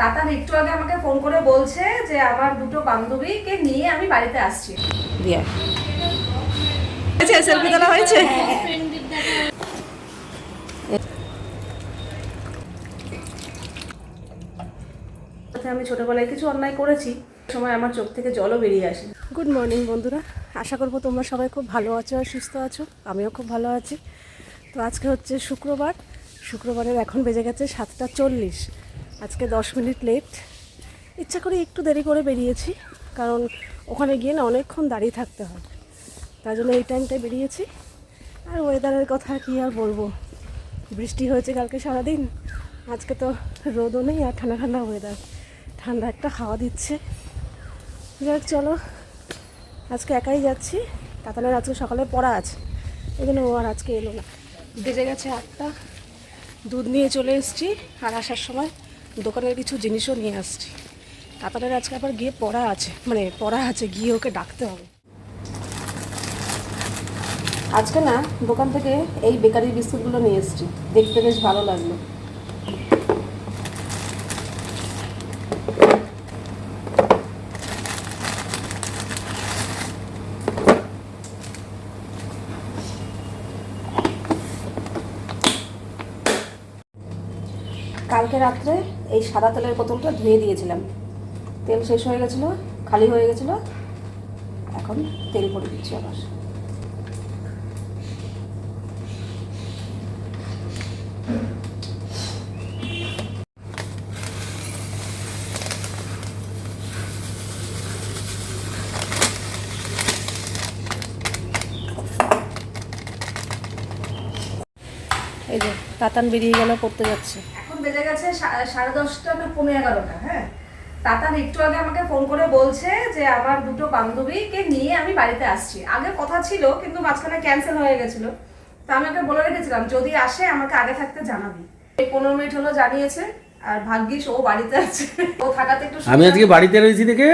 তাতান একটু আগে আমাকে ফোন করে বলছে যে আমার দুটো বান্ধবীকে নিয়ে আমি বাড়িতে আসছি। দিয়া। হয়েছে সেলফি তোলা হয়েছে? সাথে আমি ছোটবেলায় কিছু অন্যায় করেছি সময় আমার চোখ থেকে জলও বেরিয়ে আসে। গুড মর্নিং বন্ধুরা। আশা করব তোমরা সবাই খুব ভালো আছো আর সুস্থ আছো। আমিও খুব ভালো আছি। তো আজকে হচ্ছে শুক্রবার। শুক্রবারের এখন বেজে গেছে সাতটা চল্লিশ। আজকে দশ মিনিট লেট ইচ্ছা করে একটু দেরি করে বেরিয়েছি, কারণ ওখানে গিয়ে না অনেকক্ষণ দাঁড়িয়ে থাকতে হয়। তার জন্য এই টাইমটায় বেরিয়েছি। আর ওয়েদারের কথা কি আর বলব? বৃষ্টি হয়েছে কালকে সারাদিন, আজকে তো রোদও নেই আর ঠান্ডা ঠান্ডা ওয়েদার ঠান্ডা একটা হাওয়া দিচ্ছে। যাক, চলো। আজকে একাই যাচ্ছি। তাতানের আজকে সকালে পড়া আছে। ওই জন্য ও আর আজকে এলো না। বেজে গেছে আটটা। দুধ নিয়ে চলে এসেছি আর আসার সময় দোকানের কিছু জিনিসও নিয়ে আসছি। কাতারের আজকে আবার গিয়ে পড়া আছে। মানে পড়া আছে, গিয়ে ওকে ডাকতে হবে। আজকে না দোকান থেকে এই বেকারি বিস্কুটগুলো নিয়ে এসেছি। দেখতে বেশ ভালো লাগল। কালকে রাত্রে এই সাদা তেলের বোতলটা ধুয়ে দিয়েছিলাম। তেল শেষ হয়ে গেছিল, খালি হয়ে গেছিল, এখন তেল ভরে দিচ্ছি আবার। এই যে, তাতান বেরিয়ে গেল, পড়তে যাচ্ছে। বেজে গেছে সাড়ে দশটা না পনেরো এগারোটা হ্যাঁ? তাতান একটু আগে আমাকে ফোন করে বলছে যে আমার দুটো বান্ধবীকে নিয়ে আমি বাড়িতে আসছি। আগে কথা ছিল কিন্তু মাঝখানে ক্যান্সেল হয়ে গেছিল। তা আমি ওকে বলে রেখেছিলাম যদি আসে আমাকে আগে থাকতে জানাবি। এই পনেরো মিনিট হলো জানিয়েছে আর ভাগ্যিস ও বাড়িতে আছে। ও থাকাতে একটু আমি আজকে বাড়িতে রয়েছি দেখে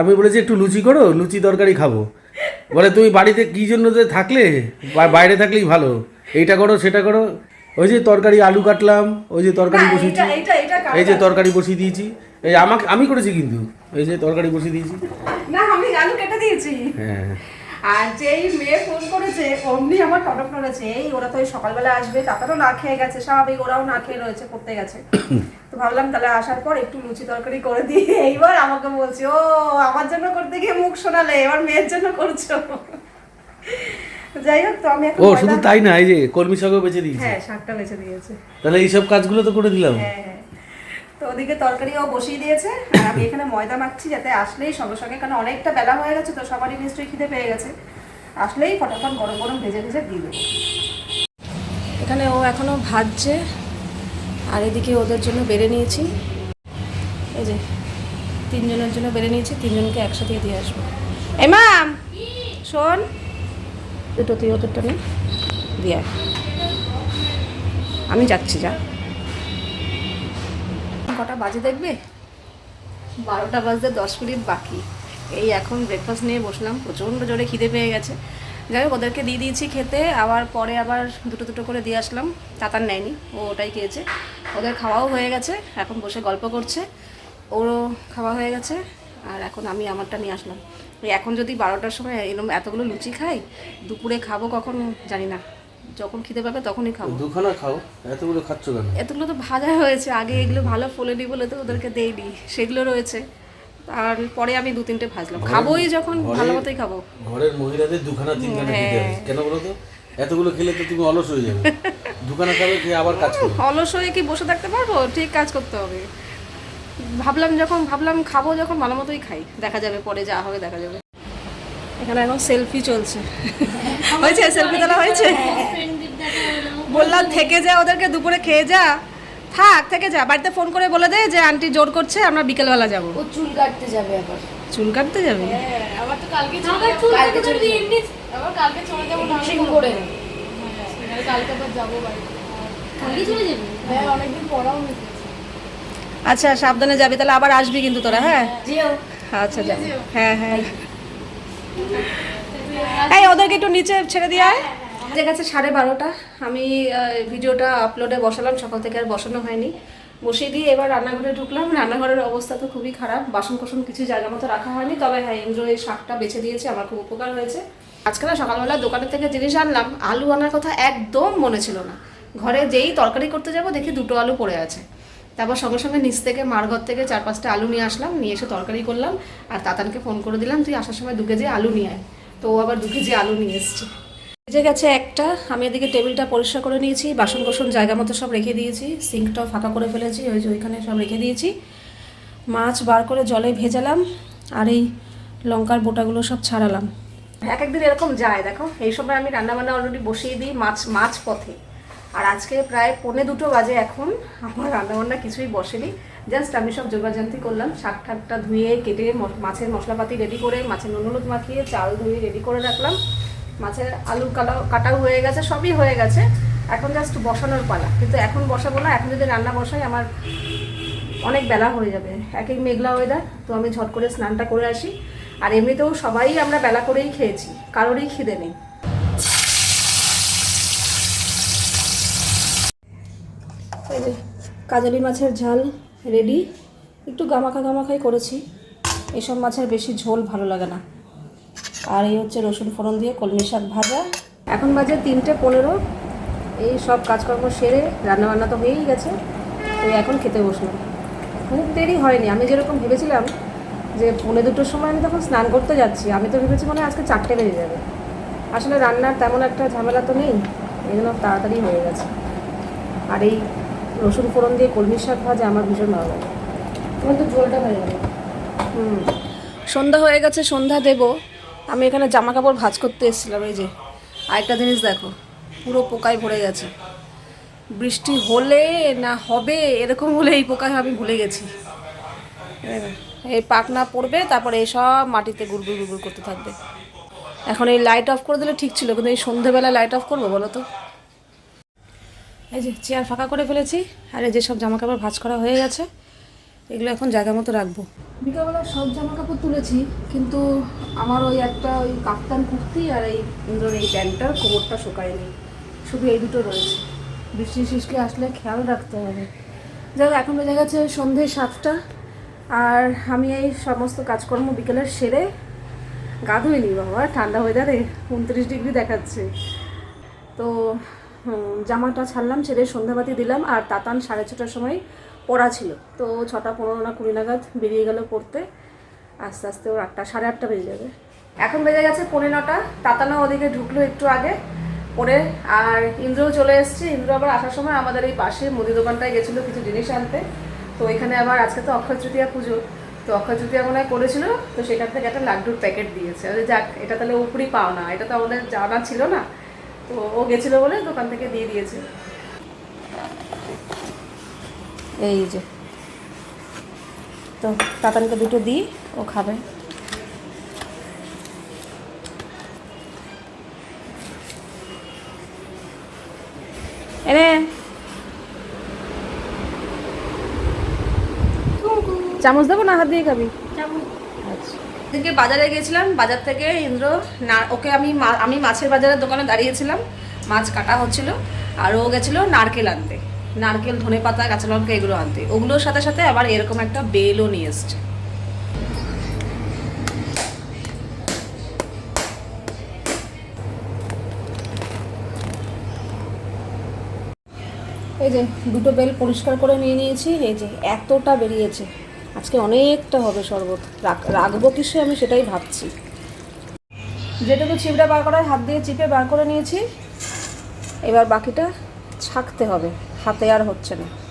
আমি বলেছি একটু লুচি করো লুচি তরকারি খাব। বলে তুমি বাড়িতে কি জন্য যে থাকলে? বাইরে থাকলেই ভালো। এইটা করো সেটা করো। ওই যে তরকারি আলু কাটলাম ওই যে তরকারি বসিয়েছি। এইটা- এইটা এই যে তরকারি বসিয়ে দিয়েছি। এই আমাকে আমি করেছি কিন্তু এই যে তরকারি বসিয়ে দিয়েছি। না আমি আলু কেটে দিয়েছি। হ্যাঁ। আর যেই মেয়ে ফোন করেছে অমনি আমার টটক নড়েছে। এই ওরা তো ওই সকালবেলা আসবে তাতারও না খেয়ে গেছে স্বাভাবিক ওরাও না খেয়ে রয়েছে পড়তে গেছে। তো ভাবলাম তাহলে আসার পর একটু লুচি তরকারি করে দিয়ে এইবার আমাকে বলছে ও আমার জন্য করতে গিয়ে মুখ শোনালে এবার মেয়ের জন্য করছ। যাই হোক তো আমি এখন ও শুধু তাই না এই যে কলমি শাকও বেঁচে দিয়েছি। হ্যাঁ শাকটা বেছে দিয়েছে। তাহলে এইসব কাজগুলো তো করে দিলাম। হ্যাঁ হ্যাঁ। তো ওদিকে তরকারিও বসিয়ে দিয়েছে আর আমি এখানে ময়দা মাখছি যাতে আসলেই সঙ্গে সঙ্গে কারণ অনেকটা বেলা হয়ে গেছে তো সবারই নিশ্চয়ই খিদে পেয়ে গেছে। আসলেই ফটাফট গরম গরম ভেজে ভেজে দিয়ে দেবো। এখানে ও এখনও ভাজছে আর এদিকে ওদের জন্য বেড়ে নিয়েছি। এই যে তিনজনের জন্য বেড়ে নিয়েছি তিনজনকে একসাথে দিয়ে আসব। এই মাম! শোন দুটো তুই ওদেরটা নে, দিয়ে আমি যাচ্ছি, যা। কটা বাজে দেখবে? বারোটা বাজতে দশ মিনিট বাকি। এই এখন ব্রেকফাস্ট নিয়ে বসলাম, প্রচণ্ড জোরে খিদে পেয়ে গেছে। যাই হোক, ওদেরকে দিয়ে দিয়েছি খেতে, আবার পরে আবার দুটো দুটো করে দিয়ে আসলাম। তাতার নেয়নি, ও ওটাই খেয়েছে। ওদের খাওয়াও হয়ে গেছে, এখন বসে গল্প করছে। ওরও খাওয়া হয়ে গেছে, আর এখন আমি আমারটা নিয়ে আসলাম। এখন যদি বারোটার সময় এরকম এতগুলো লুচি খাই দুপুরে খাব কখন জানি না। যখন খিদে পাবে তখনই খাব। দুখানা খাও এতগুলো খাচ্ছ কেন? এতগুলো তো ভাজা হয়েছে আগে এগুলো ভালো ফোলেনি বলে তো ওদেরকে দেইনি সেগুলো রয়েছে। আর পরে আমি দু তিনটে ভাজলাম। খাবোই যখন ভালো মতোই খাব। ঘরের মহিলাদের দুখানা তিনখানা খেতে হ্যাঁ। কেন বলো তো? এতগুলো খেলে তো তুমি অলস হয়ে যাবে। দুখানা খাবে খেয়ে আবার কাজ করবে। অলস হয়ে কি বসে থাকতে পারব? ঠিক কাজ করতে হবে। ভাবলাম যখন ভাবলাম খাব যখন ভালো মতোই খাই। দেখা যাবে পরে যা হবে দেখা যাবে। এখানে এখন সেলফি চলছে। হয়েছে সেলফি তোলা হয়েছে? বললাম থেকে যা ওদেরকে দুপুরে খেয়ে যা। থাক থেকে যা। বাড়িতে ফোন করে বলে দে যে আন্টি জোর করছে আমরা বিকেলবেলা যাব। ও চুল কাটতে যাবে আবার। চুল কাটতে যাবে? আবার তো কালকে চলে কালকে চলে যাব। আবার কালকে চলে যাব ঠিক করে কালকে আবার যাব বাড়ি কালকে চলে যাবি? হ্যাঁ অনেকদিন পড়াও নিতে আচ্ছা সাবধানে যাবি তাহলে আবার আসবি কিন্তু তোরা হ্যাঁ? আচ্ছা যাব হ্যাঁ হ্যাঁ। এই ওদেরকে একটু নিচে ছেড়ে দিয়ে আয়। যে গেছে সাড়ে বারোটা। আমি ভিডিওটা আপলোডে বসালাম সকাল থেকে আর বসানো হয়নি। বসিয়ে দিয়ে এবার রান্নাঘরে ঢুকলাম। রান্নাঘরের অবস্থা তো খুবই খারাপ। বাসন কোসন কিছু জায়গা মতো রাখা হয়নি। তবে হ্যাঁ ইন্দ্র এই শাকটা বেছে দিয়েছে আমার খুব উপকার হয়েছে। আজকে না সকালবেলা দোকানের থেকে জিনিস আনলাম। আলু আনার কথা একদম মনে ছিল না। ঘরে যেই তরকারি করতে যাব দেখি দুটো আলু পড়ে আছে। তারপর সঙ্গে সঙ্গে নিচ থেকে, মার ঘর থেকে চার পাঁচটা আলু নিয়ে আসলাম, নিয়ে এসে তরকারি করলাম, আর তাতানকে ফোন করে দিলাম, তুই আসার সময় দু কেজি আলু নিয়ে আয়। তো ও আবার দু কেজি আলু নিয়ে এসছে। ভেজে গেছে একটা, আমি এদিকে টেবিলটা পরিষ্কার করে নিয়েছি বাসন কোসন জায়গা মতো সব রেখে দিয়েছি, সিঙ্কটাও ফাঁকা করে ফেলেছি, ওই যে ওইখানে সব রেখে দিয়েছি। মাছ বার করে জলে ভেজালাম, আর এই লঙ্কার বোটাগুলো সব ছাড়ালাম। এক একদিন এরকম যায়, দেখো, এই সময় আমি রান্নাবান্না অলরেডি বসিয়ে দিই, মাছ মাছ পথে। আর আজকে প্রায় পৌনে দুটো বাজে এখন। আমার রান্নাবান্না কিছুই বসেনি। জাস্ট আমি সব যোগাযান্তি করলাম। শাক ঠাকটা ধুয়ে, কেটে মাছের মশলাপাতি রেডি করে, মাছের নুন হলুদ মাখিয়ে, চাল ধুয়ে রেডি করে রাখলাম। মাছের আলু কাটা কাটাও হয়ে গেছে, সবই হয়ে গেছে। এখন জাস্ট বসানোর পালা। কিন্তু এখন বসাবো না, এখন যদি রান্না বসাই আমার অনেক বেলা হয়ে যাবে। এক এক মেঘলা ওয়েদার তো আমি ঝট করে স্নানটা করে আসি। আর এমনিতেও সবাই আমরা বেলা করেই খেয়েছি। কারোরই খিদে নেই এই যে কাজালি মাছের ঝাল রেডি একটু গামাখা গামাখাই করেছি। এসব মাছের বেশি ঝোল ভালো লাগে না। আর এই হচ্ছে রসুন ফোড়ন দিয়ে কলমি শাক ভাজা। এখন বাজে তিনটে পনেরো। এই সব কাজকর্ম সেরে রান্নাবান্না তো হয়েই গেছে। তো এখন খেতে বসলাম। খুব দেরি হয়নি। আমি যেরকম ভেবেছিলাম যে পৌনে দুটোর সময় আমি তখন স্নান করতে যাচ্ছি। আমি তো ভেবেছি মানে আজকে চারটে বেজে যাবে। আসলে রান্নার তেমন একটা ঝামেলা তো নেই। এই জন্য তাড়াতাড়ি হয়ে গেছে। আর এই রসুন ফোড়ন দিয়ে কলমি শাক ভাজা আমার ভীষণ ভালো লাগে। তোমার তো ঝোলটা হয়ে যাবে হুম। সন্ধ্যা হয়ে গেছে সন্ধ্যা দেব। আমি এখানে জামা কাপড় ভাঁজ করতে এসেছিলাম এই যে। আরেকটা জিনিস দেখো পুরো পোকায় ভরে গেছে। বৃষ্টি হলে না হবে এরকম হলে এই পোকায় আমি ভুলে গেছি। এই পাকনা পড়বে তারপরে এই সব মাটিতে গুড়গুড় গুড়গুড় করতে থাকবে। এখন এই লাইট অফ করে দিলে ঠিক ছিল কিন্তু এই সন্ধেবেলা লাইট অফ করব বলো তো? এই যে চেয়ার ফাঁকা করে ফেলেছি আর এই যে সব জামা কাপড় ভাঁজ করা হয়ে গেছে এগুলো এখন জায়গা মতো রাখব। বিকালবেলা সব জামা কাপড় তুলেছি কিন্তু আমার ওই একটা ওই কাপ্তান কুর্তি আর এই ইন্দ্রর এই প্যান্টটার কোমরটা শুকায়নি। শুধু এই দুটো রয়েছে। বৃষ্টি সৃষ্টি আসলে খেয়াল রাখতে হবে। যাই হোক, এখন বেজে গেছে সন্ধে সাতটা আর আমি এই সমস্ত কাজকর্ম বিকেলের সেরে গা ধুইনি বাবা ঠান্ডা ওয়েদারে উনত্রিশ ডিগ্রি দেখাচ্ছে। তো জামাটা ছাড়লাম ছেড়ে সন্ধ্যাবাতি দিলাম, আর তাতান সাড়ে ছটার সময় পড়া ছিল। তো ছটা পনেরো না কুড়ি নাগাদ বেরিয়ে গেল পড়তে। আস্তে আস্তে ওর আটটা, সাড়ে আটটা বেজে যাবে। এখন বেজে গেছে পনেরো নটা। তাতানো ওদিকে ঢুকলো একটু আগে পরে আর ইন্দ্রও চলে এসছে। ইন্দ্র আবার আসার সময় আমাদের এই পাশে মুদি দোকানটায় গেছিল কিছু জিনিস আনতে। তো এখানে আবার আজকে তো অক্ষয় তৃতীয়া পুজো। তো অক্ষয় তৃতীয়া মনে হয় করেছিল। তো সেখান থেকে একটা লাড্ডুর প্যাকেট দিয়েছে। যাক, এটা তাহলে উপরই পাও না এটা তো আমাদের জানা ছিল না। তো ও গেছিল বলে দোকান থেকে দিয়ে দিয়েছে। এই যে। তো তাতানকে দুটো দিই, ও খাবে। এনে চামচ দেবো না হাত দিয়ে খাবি? আচ্ছা এদিকে বাজারে গেছিলাম বাজার থেকে ইন্দ্র না, ওকে আমি আমি মাছের বাজারের দোকানে দাঁড়িয়েছিলাম, মাছ কাটা হচ্ছিল, আর ও গেছিল নারকেল আনতে। নারকেল, ধনে পাতা, কাঁচা লঙ্কা এগুলো আনতে। ওগুলোর সাথে সাথে আবার এরকম একটা বেলও নিয়ে এসছে। এই যে দুটো বেল পরিষ্কার করে নিয়ে নিয়েছি, এই যে এতটা বেরিয়েছে। আজকে অনেকটা হবে শরবত। রাখ- রাখব কিসে আমি সেটাই ভাবছি। যেটুকু চিপড়া বার করার হাত দিয়ে চিপে বার করে নিয়েছি, এবার বাকিটা ছাকতে হবে, হাতে আর হচ্ছে না।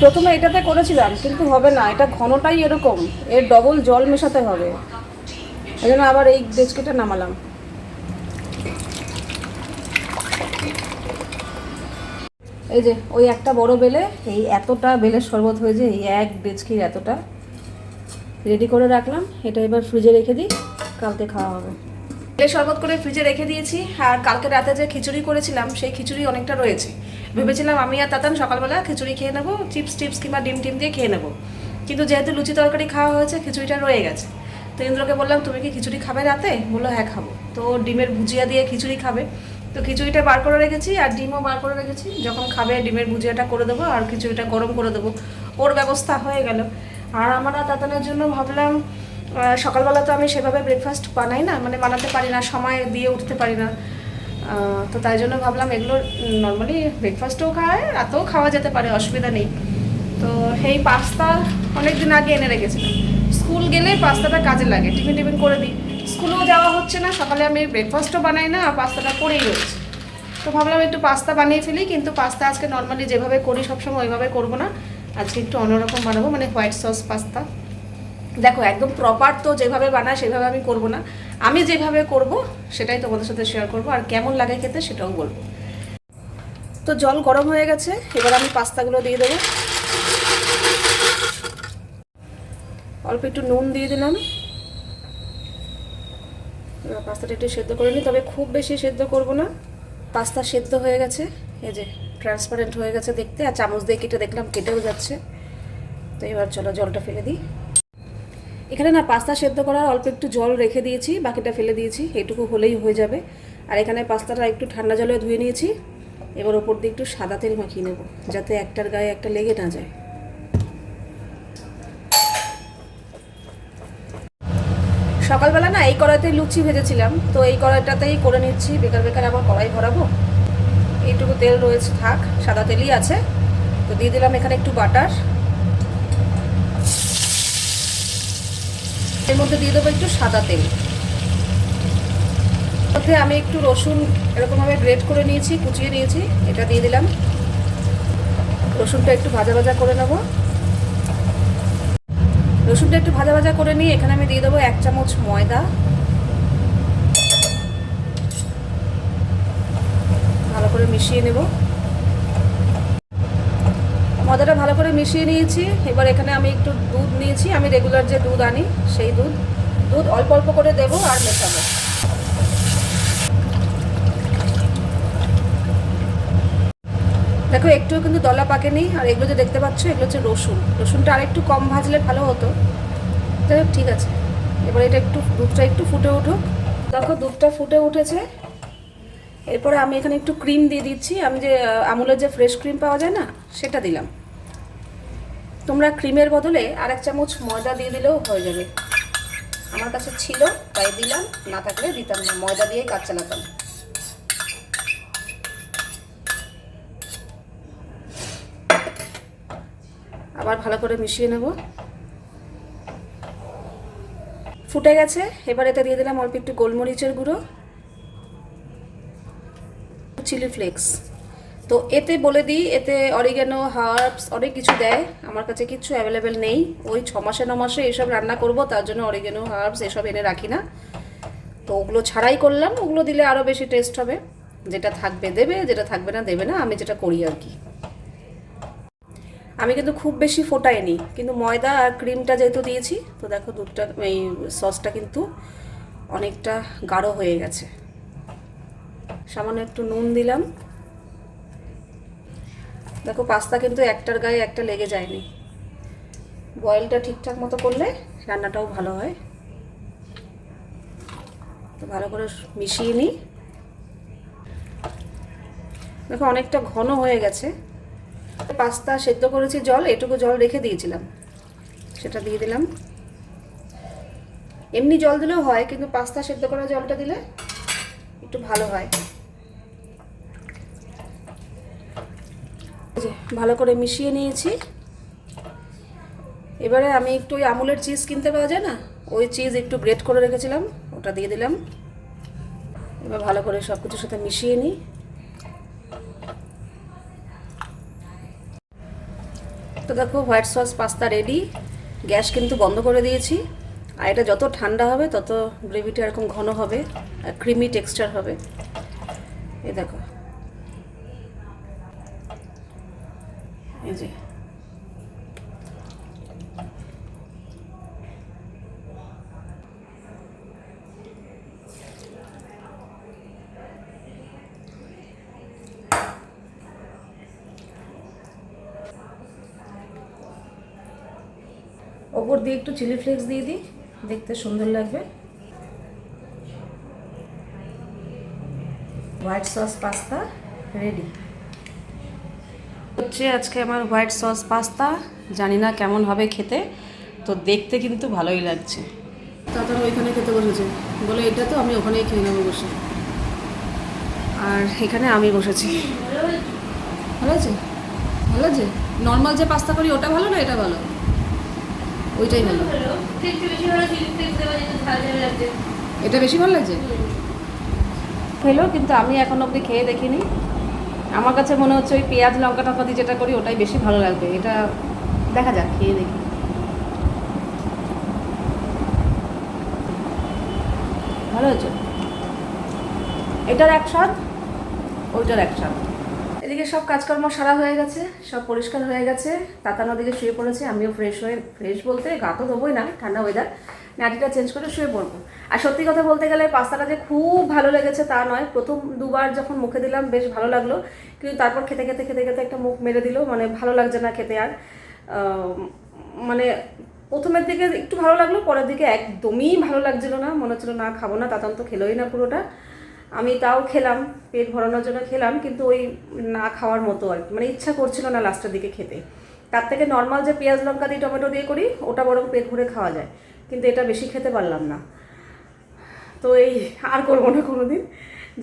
প্রথমে এটাতে করেছিলাম, কিন্তু হবে না, এটা ঘনটাই এরকম, এর ডবল জল মেশাতে হবে। এই জন্য আবার এই ডেচকিটা নামালাম। এই যে, ওই একটা বড় বেলে, এই এতটা বেলের শরবত হয়েছে, এই এক ডেচকির এতটা। রেডি করে রাখলাম, এটা এবার ফ্রিজে রেখে দিই, কালকে খাওয়া হবে। বেলের শরবত করে ফ্রিজে রেখে দিয়েছি, আর কালকে রাতে যে খিচুড়ি করেছিলাম, সেই খিচুড়ি অনেকটা রয়েছে। ভেবেছিলাম আমি আর তাতান সকালবেলা খিচুড়ি খেয়ে নেব, চিপস টিপস কিংবা ডিম টিম দিয়ে খেয়ে নেব। কিন্তু যেহেতু লুচি তরকারি খাওয়া হয়েছে, খিচুড়িটা রয়ে গেছে। তো ইন্দ্রকে বললাম, তুমি কি খিচুড়ি খাবে রাতে? বলল হ্যাঁ খাব। তো ডিমের ভুজিয়া দিয়ে খিচুড়ি খাবে। তো খিচুড়িটা বার করে রেখেছি আর ডিমও বার করে রেখেছি। যখন খাবে ডিমের ভুজিয়াটা করে দেবো আর খিচুড়িটা গরম করে দেবো। ওর ব্যবস্থা হয়ে গেল। আর আমার দাদানের জন্য ভাবলাম সকালবেলা তো আমি সেভাবে ব্রেকফাস্ট বানাই না মানে বানাতে পারি না, সময় দিয়ে উঠতে পারি না। তো তাই জন্য ভাবলাম এগুলো নর্মালি ব্রেকফাস্টও খায়, রাতেও খাওয়া যেতে পারে, অসুবিধা নেই। তো সেই পাস্তা অনেক দিন আগে এনে রেখেছিলাম। স্কুল গেলে পাস্তাটা কাজে লাগে টিফিন টিফিন করে দিই। স্কুলেও যাওয়া হচ্ছে না, সকালে আমি ব্রেকফাস্টও বানাই না, আর পাস্তাটা করেই রয়েছে। তো ভাবলাম একটু পাস্তা বানিয়ে ফেলি, কিন্তু পাস্তা আজকে নর্মালি যেভাবে করি সবসময় ওইভাবে করব না। আজকে একটু অন্যরকম বানাবো মানে হোয়াইট সস পাস্তা। দেখো, একদম প্রপার তো যেভাবে বানায় সেভাবে আমি করব না। আমি যেভাবে করব সেটাই তোমাদের সাথে শেয়ার করব, আর কেমন লাগে খেতে সেটাও বলব। তো জল গরম হয়ে গেছে, এবার আমি পাস্তাগুলো দিয়ে দেবো। অল্প একটু নুন দিয়ে দিলাম। পাস্তাটা একটু সেদ্ধ করে নিই, তবে খুব বেশি সেদ্ধ করব না। পাস্তা সেদ্ধ হয়ে গেছে, এই যে ট্রান্সপারেন্ট হয়ে গেছে দেখতে, আর চামচ দিয়ে কেটে দেখলাম কেটেও যাচ্ছে। তো এবার চলো জলটা ফেলে দিই। এখানে না পাস্তা সেদ্ধ করার অল্প একটু জল রেখে দিয়েছি, বাকিটা ফেলে দিয়েছি এটুকু হলেই হয়ে যাবে। আর এখানে পাস্তাটা একটু ঠান্ডা জলে ধুয়ে নিয়েছি, এবার ওপর দিয়ে একটু সাদা তেল মাখিয়ে নেব, যাতে একটার গায়ে একটা লেগে না যায়। সকালবেলা না এই কড়াইতে লুচি ভেজেছিলাম। তো এই কড়াইটাতেই করে নিচ্ছি। বেকার বেকার আবার কড়াই ভরাবো। এইটুকু তেল রয়েছে, থাক, সাদা তেলই আছে। তো দিয়ে দিলাম এখানে একটু বাটার। এর মধ্যে দিয়ে দেবো একটু সাদা তেল। মধ্যে আমি একটু রসুন এরকমভাবে গ্রেট করে নিয়েছি, কুচিয়ে নিয়েছি। এটা দিয়ে দিলাম। রসুনটা একটু ভাজা ভাজা করে নেব। রসুনটা একটু ভাজা ভাজা করে নিয়ে এখানে আমি দিয়ে দেবো এক চামচ ময়দা। ভালো করে মিশিয়ে নেব। ময়দাটা ভালো করে মিশিয়ে নিয়েছি। এবার এখানে আমি একটু দুধ নিয়েছি। আমি রেগুলার যে দুধ আনি, সেই দুধ। দুধ অল্প অল্প করে দেবো আর মেশাবো। দেখো একটুও কিন্তু দলা পাকে নেই আর এগুলো যে দেখতে পাচ্ছ এগুলো হচ্ছে রসুন। রসুনটা আর একটু কম ভাজলে ভালো হতো। যাই হোক, ঠিক আছে। এবার এটা একটু দুধটা একটু ফুটে উঠুক। দেখো দুধটা ফুটে উঠেছে। এরপরে আমি এখানে একটু ক্রিম দিয়ে দিচ্ছি। আমি যে আমুলের যে ফ্রেশ ক্রিম পাওয়া যায় না সেটা দিলাম। তোমরা ক্রিমের বদলে আর এক চামচ ময়দা দিয়ে দিলেও হয়ে যাবে। আমার কাছে ছিল তাই দিলাম। না থাকলে দিতাম না। ময়দা দিয়েই কাজ চালাতাম। আবার ভালো করে মিশিয়ে নেব। ফুটে গেছে, এবার এটা দিয়ে দিলাম অল্প একটু গোলমরিচের গুঁড়ো। চিলি ফ্লেক্স তো এতে বলে দিই, এতে অরিগ্যানো হার্বস অনেক কিছু দেয়, আমার কাছে কিছু অ্যাভেলেবেল নেই। ওই ছ মাসে, ন মাসে এসব রান্না করব, তার জন্য অরিগ্যানো হার্বস এসব এনে রাখি না। তো ওগুলো ছাড়াই করলাম, ওগুলো দিলে আরও বেশি টেস্ট হবে। যেটা থাকবে দেবে, যেটা থাকবে না দেবে না, আমি যেটা করি আর কি। আমি কিন্তু খুব বেশি ফোটাইনি, কিন্তু ময়দা আর ক্রিমটা যেহেতু দিয়েছি, তো দেখো দুধটা, এই সসটা কিন্তু অনেকটা গাঢ় হয়ে গেছে। সামান্য একটু নুন দিলাম। দেখো পাস্তা কিন্তু একটার গায়ে একটা লেগে যায়নি। বয়েলটা ঠিকঠাক মতো করলে রান্নাটাও ভালো হয়। তো ভালো করে মিশিয়ে নিই। দেখো অনেকটা ঘন হয়ে গেছে। পাস্তা সেদ্ধ করেছি জল, এটুকু জল রেখে দিয়েছিলাম। সেটা দিয়ে দিলাম। এমনি জল দিলেও হয়, কিন্তু পাস্তা সেদ্ধ করা জলটা দিলে একটু ভালো হয়। ভালো করে মিশিয়ে নিয়েছি। এবারে আমি একটু ওই আমুলের চিজ কিনতে পাওয়া যায় না? ওই চিজ একটু গ্রেট করে রেখেছিলাম, ওটা দিয়ে দিলাম। এবার ভালো করে সব কিছুর সাথে মিশিয়ে নিই। তো দেখো white sauce, pasta ready gas কিন্তু বন্ধ করে দিয়েছি। আর এটা যত ঠান্ডা হবে, তত গ্রেভিটা এরকম ঘন হবে, আর ক্রিমি টেক্সচার হবে। এই দেখো। এই যে ওপর দিয়ে একটু চিলি ফ্লেক্স দিয়ে দিই দেখতে সুন্দর লাগবে। হোয়াইট সস পাস্তা রেডি হচ্ছে আজকে আমার হোয়াইট সস পাস্তা জানি না কেমন হবে খেতে তো দেখতে কিন্তু ভালোই লাগছে। তারপর ওইখানে খেতে বসেছে। বলে এটা তো আমি ওখানেই খেয়ে নেব বসে। আর এখানে আমি বসেছি। ভালো আছে? ভালো আছে? নর্মাল যে পাস্তা করি ওটা ভালো না এটা ভালো? ওইটাই ভালো। এটা বেশি ভালো লাগছে? খেলো, কিন্তু আমি এখন অবধি খেয়ে দেখিনি। আমার কাছে মনে হচ্ছে ওই পেঁয়াজ, লঙ্কা, টঙ্কা দিয়ে যেটা করি, ওটাই বেশি ভালো লাগবে। এটা দেখা যাক, খেয়ে দেখি। ভালো হয়েছে? এটার এক স্বাদ, ওইটার এক স্বাদ। এদিকে সব কাজকর্ম সারা হয়ে গেছে, সব পরিষ্কার হয়ে গেছে। তাতা নদীকে শুয়ে পড়েছে, আমিও ফ্রেশ হয়ে ফ্রেশ বলতে গা তো দেবোই না, ঠান্ডা ওয়েদার নাটিটা চেঞ্জ করে শুয়ে পড়ব। আর সত্যি কথা বলতে গেলে পাস্তাটা যে খুব ভালো লেগেছে তা নয়, প্রথম দুবার যখন মুখে দিলাম বেশ ভালো লাগল, কিন্তু তারপর খেতে খেতে খেতে খেতে একটা মুখ মেরে দিল মানে ভালো লাগছে না খেতে আর। মানে প্রথমের দিকে একটু ভালো লাগল, পরের দিকে একদমই ভালো লাগছিল না, মনে হচ্ছিল না খাব না, তাতান তো খেলোই না পুরোটা। আমি তাও খেলাম, পেট ভরানোর জন্য খেলাম, কিন্তু ওই না খাওয়ার মতো আর মানে ইচ্ছা করছিল না লাস্টের দিকে খেতে। তার থেকে নর্মাল যে পেঁয়াজ, লঙ্কা দিয়ে টমেটো দিয়ে করি, ওটা বরং পেট ভরে খাওয়া যায়। কিন্তু এটা বেশি খেতে পারলাম না। তো এই আর করব না কোনো দিন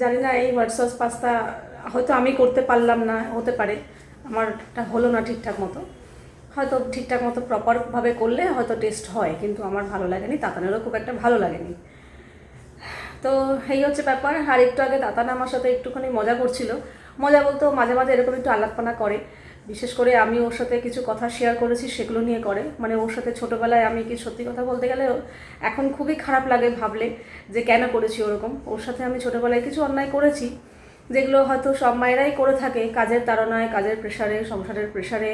জানি না এই হোয়াইট সস পাস্তা হয়তো আমি করতে পারলাম না, হতে পারে। আমারটা হলো না ঠিকঠাক মতো। হয়তো ঠিকঠাক মতো প্রপারভাবে করলে হয়তো টেস্ট হয়, কিন্তু আমার ভালো লাগেনি, তাতানেরও খুব একটা ভালো লাগেনি। তো এই হচ্ছে ব্যাপার। আর একটু আগে তাতান আমার সাথে একটুখানি মজা করছিল। মজা বলতে মাঝে মাঝে এরকম একটু আলাপনা করে। বিশেষ করে আমি ওর সাথে কিছু কথা শেয়ার করেছি, সেগুলো নিয়ে করে। মানে ওর সাথে ছোটোবেলায় আমি কি সত্যি কথা বলতে গেলে এখন খুবই খারাপ লাগে ভাবলে যে কেন করেছি ওরকম। ওর সাথে আমি ছোটোবেলায় কিছু অন্যায় করেছি, যেগুলো হয়তো সব মায়েরাই করে থাকে। কাজের তাড়নায়, কাজের প্রেশারে সংসারের প্রেশারে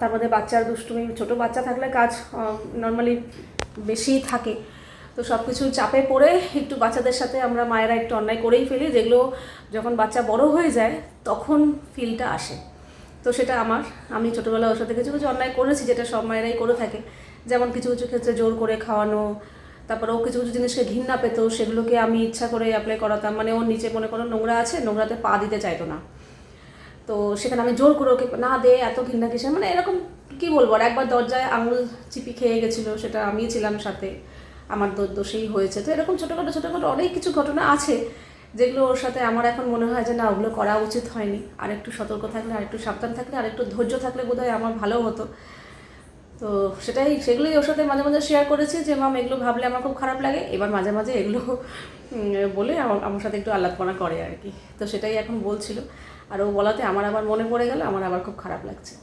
তার মধ্যে বাচ্চার দুষ্টুমি, ছোটো বাচ্চা থাকলে কাজ নর্মালি বেশিই থাকে। তো সব কিছু চাপে পড়ে একটু বাচ্চাদের সাথে আমরা মায়েরা একটু অন্যায় করেই ফেলি। যেগুলো যখন বাচ্চা বড় হয়ে যায়, তখন ফিলটা আসে। তো সেটা আমার। আমি ছোটোবেলায় ওর সাথে কিছু কিছু অন্যায় করেছি, যেটা সব মায়েরাই করে থাকে। যেমন কিছু কিছু ক্ষেত্রে জোর করে খাওয়ানো, তারপরে ও কিছু কিছু জিনিসকে ঘৃণা পেতো, সেগুলোকে আমি ইচ্ছা করে অ্যাপ্লাই করাতাম। মানে ওর নিচে মনে কোনো নোংরা আছে, নোংরাতে পা দিতে চাইতো না। তো সেখানে আমি জোর করে ওকে না দে, এত ঘৃণা কিসের? মানে এরকম কি বলব? আর একবার দরজায় আঙুল চিপি খেয়ে গেছিল, সেটা আমি ছিলাম সাথে। আমার দোষেই হয়েছে। তো এরকম ছোটোখাটো ছোটোখাটো অনেক কিছু ঘটনা আছে যেগুলো ওর সাথে আমার এখন মনে হয় যে না, ওগুলো করা উচিত হয়নি। আর একটু সতর্ক থাকলে, আর একটু সাবধান থাকলে, আর একটু ধৈর্য থাকলে বোধহয় আমার ভালো হতো। তো সেটাই, সেগুলোই ওর সাথে মাঝে মাঝে শেয়ার করেছি যে মাম এগুলো ভাবলে আমার খুব খারাপ লাগে। এবার মাঝে মাঝে এগুলো বলে আমার আমার সাথে একটু আলাদপনা করে আর কি। তো সেটাই এখন বলছিল। আর ও বলাতে আমার আবার মনে পড়ে গেল, আমার আবার খুব খারাপ লাগছে।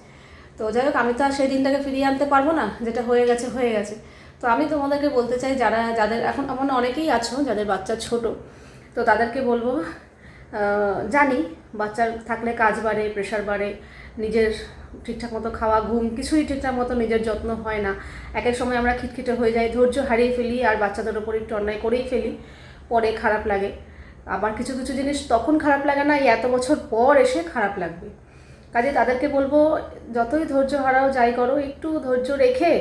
তো যাই হোক, আমি তো আর সেই দিনটাকে ফিরিয়ে আনতে পারব না, যেটা হয়ে গেছে হয়ে গেছে। তো আমি তোমাদেরকে বলতে চাই, যারা, যাদের এখন এমন অনেকেই আছো, যাদের বাচ্চা ছোট, তো তাদেরকে বলব জানি বাচ্চার থাকলে কাজ বাড়ে প্রেশার বাড়ে, নিজের ঠিকঠাক মতো খাওয়া, ঘুম কিছুই ঠিকঠাক মতো নিজের যত্ন হয় না। এক এক সময় আমরা খিটখিটে হয়ে যাই, ধৈর্য হারিয়ে ফেলি আর বাচ্চাদের ওপর একটু অন্যায় করেই ফেলি, পরে খারাপ লাগে। আবার কিছু কিছু জিনিস তখন খারাপ লাগে না এত বছর পর এসে খারাপ লাগবে। কাজে তাদেরকে বলব, যতই ধৈর্য হারাও যাই করো, একটু ধৈর্য রেখে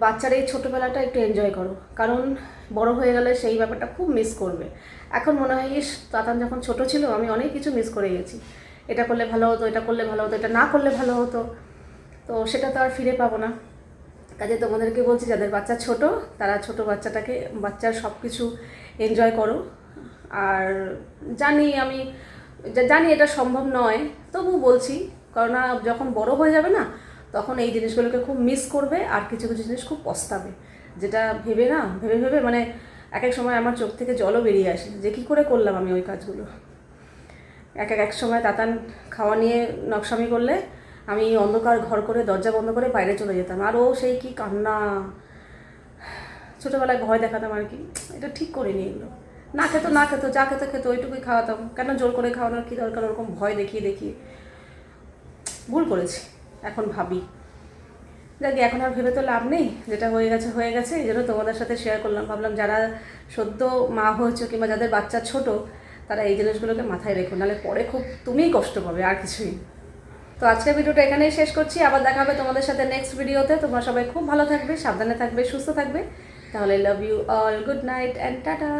বাচ্চার এই ছোটোবেলাটা একটু এনজয় করো। কারণ বড় হয়ে গেলে সেই ব্যাপারটা খুব মিস করবে। এখন মনে হয়, ইস, তাতান যখন ছোট ছিল, আমি অনেক কিছু মিস করে গেছি। এটা করলে ভালো হতো, এটা করলে ভালো হতো, এটা না করলে ভালো হতো। তো সেটা তো আর ফিরে পাবো না। কাজে তোমাদেরকে বলছি, যাদের বাচ্চা ছোট, তারা ছোট বাচ্চাটাকে বাচ্চার সব কিছু এনজয় করো। আর জানি আমি, জানি এটা সম্ভব নয় তবু বলছি কারণ যখন বড় হয়ে যাবে না তখন এই জিনিসগুলোকে খুব মিস করবে আর কিছু কিছু জিনিস খুব পস্তাবে। যেটা ভেবে না, ভেবে ভেবে মানে এক এক সময় আমার চোখ থেকে জলও বেরিয়ে আসে যে কী করে করলাম আমি ওই কাজগুলো। এক এক এক সময় তাতান খাওয়া নিয়ে নকশামি করলে আমি অন্ধকার ঘর করে, দরজা বন্ধ করে বাইরে চলে যেতাম। আর ও সেই কি কান্না। ছোটোবেলায় ভয় দেখাতাম আর কি। এটা ঠিক করিনি এগুলো। না খেতো না খেতো, যা খেতে খেতো ওইটুকুই খাওয়াতাম। কেন জোর করে খাওয়ানোর কী দরকার? ওরকম ভয় দেখিয়ে দেখিয়ে। ভুল করেছি। এখন ভাবি। যাকে এখন আর ভেবে তো লাভ নেই, যেটা হয়ে গেছে হয়ে গেছে, এই জন্য তোমাদের সাথে শেয়ার করলাম। ভাবলাম যারা সদ্য মা হয়েছে কিংবা যাদের বাচ্চা ছোট, তারা এই জিনিসগুলোকে মাথায় রেখো, নাহলে পরে খুব তুমিই কষ্ট পাবে, আর কিছুই। তো আজকের ভিডিওটা এখানেই শেষ করছি, আবার দেখা হবে তোমাদের সাথে নেক্সট ভিডিওতে তোমরা সবাই খুব ভালো থাকবে, সাবধানে থাকবে, সুস্থ থাকবে। তাহলে love you all good night and tata